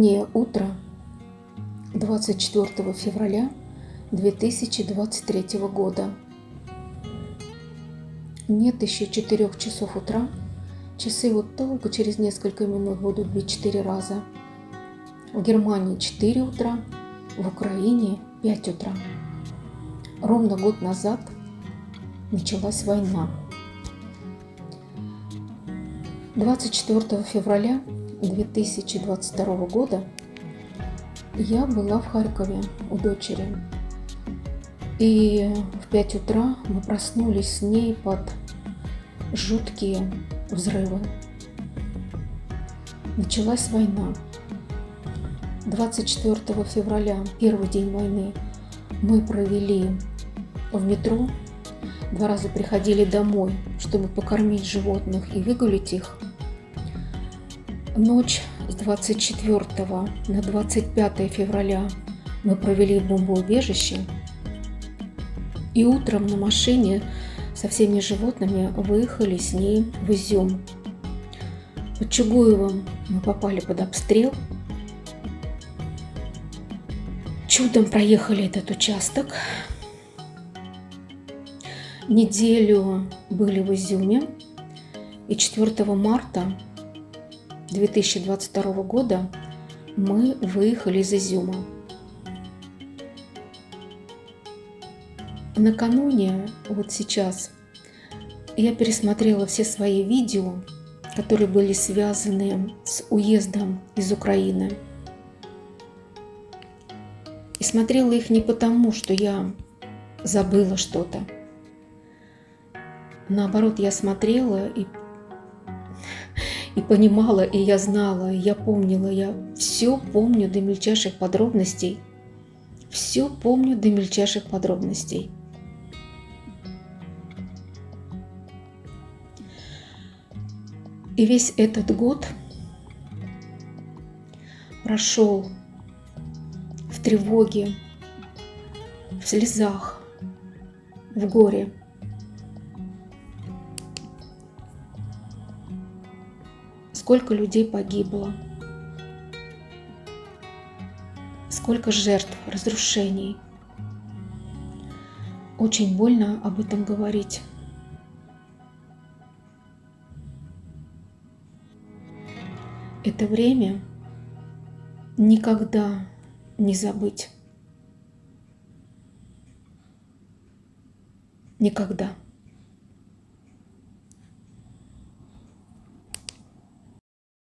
Раннее утро 24 февраля 2023 года. Нет еще 4 часов утра. Часы вот только через несколько минут будут бить 4 раза. В Германии 4 утра, в Украине 5 утра. Ровно год назад началась война. 24 февраля 2022 года я была в Харькове у дочери. И в 5 утра мы проснулись с ней под жуткие взрывы. Началась война. 24 февраля, первый день войны, мы провели в метро. Два раза приходили домой, чтобы покормить животных и выгулить их – Ночь с 24 на 25 февраля мы провели в бомбоубежище. И утром на машине со всеми животными выехали с ней в Изюм. Под Чугуевым мы попали под обстрел. Чудом проехали этот участок. Неделю были в Изюме. И 4 марта 2022 года мы выехали из Изюма. Накануне, вот сейчас, я пересмотрела все свои видео, которые были связаны с уездом из Украины. И смотрела их не потому, что я забыла что-то. Наоборот, я смотрела и и понимала, и я знала, и я помнила, я все помню до мельчайших подробностей. Все помню до мельчайших подробностей. И весь этот год прошел в тревоге, в слезах, в горе – сколько людей погибло, сколько жертв, разрушений. Очень больно об этом говорить. Это время никогда не забыть. Никогда.